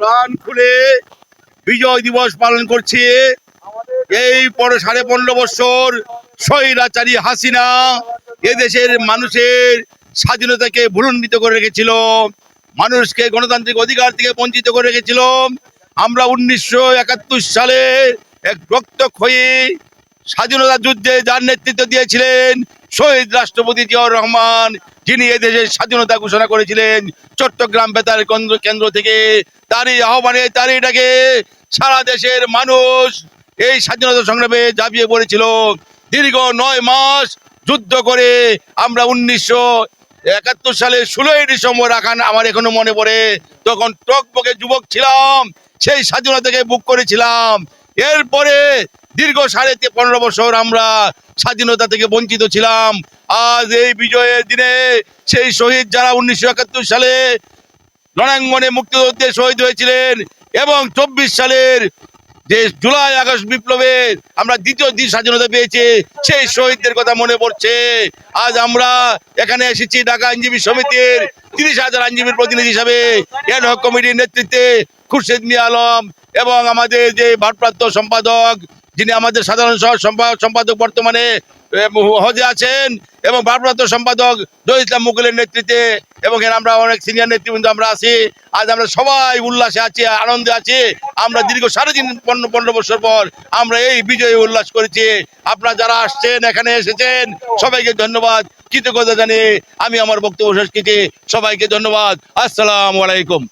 প্রাণ খুলে বিজয় দিবস পালন করছে। এই পরে সাড়ে পনেরো বছর স্বৈরাচারী হাসিনা এদেশের মানুষের স্বাধীনতাকে ভুলণ্ডিত করে রেখেছিল, মানুষকে গণতান্ত্রিক অধিকার থেকে বঞ্চিত করে রেখেছিল। আমরা উনিশশো একাত্তর সালে এক রক্তক্ষয়ী স্বাধীনতা যুদ্ধে যার নেতৃত্ব দিয়েছিলেন শহীদ রাষ্ট্রপতি জিয়াউর রহমান যিনি এদেশের স্বাধীনতা ঘোষণা করেছিলেন, চট্টগ্রাম বেতার কেন্দ্র কেন্দ্র থেকে তারই আহ্বানে, তারই ডাকে সারা দেশের মানুষ এই স্বাধীনতা সংগ্রামে ঝাঁপিয়ে পড়েছিল। দীর্ঘ নয় মাস যুদ্ধ করে আমরা উনিশশো একাত্তর সালে ষোলোই ডিসেম্বর আখান আমার এখনও মনে পড়ে, তখন টকবকে যুবক ছিলাম, সেই স্বাধীনতাকে বুক করেছিলাম। এরপরে দীর্ঘ সাড়ে পনেরো বছর আমরা স্বাধীনতা থেকে বঞ্চিত ছিলাম। আজ এই বিজয়ের দিনে সেই শহীদ যারা উনিশশো একাত্তর সালে রণাঙ্গনে মুক্তিযুদ্ধে শহীদ হয়েছিলেন এবং চব্বিশ সালের যে জুলাই, আগস্ট বিপ্লবের আমরা দ্বিতীয় দিন স্বাধীনতা পেয়েছি, সেই শহীদদের কথা মনে পড়ছে। আজ আমরা এখানে এসেছি ঢাকা আইনজীবী সমিতির তিরিশ হাজার আইনজীবীর প্রতিনিধি হিসাবে। এন হক কমিটির নেতৃত্বে খুরশেদ মিয়া আলম এবং আমাদের যে ভারপ্রাপ্ত সম্পাদক, যিনি আমাদের সাধারণ সহ- সম্পা- সম্পাদক বর্তমানে হজে আছেন এবং ভারপ্রাপ্ত সম্পাদক জয় ইসলাম মুকুলের নেতৃত্বে এবং এখানে আমরা অনেক সিনিয়র নেতৃবৃন্দ আমরা আছি। আজ আমরা সবাই উল্লাসে আছি, আনন্দে আছি। আমরা দীর্ঘ সাড়ে তিন পনেরো পনেরো বছর পর আমরা এই বিজয়ে উল্লাস করেছি। আপনারা যারা আসছেন, এখানে এসেছেন, সবাইকে ধন্যবাদ, কৃতজ্ঞতা জানিয়ে আমি আমার বক্তব্য শেষ সবাইকে ধন্যবাদ। আসসালামু আলাইকুম।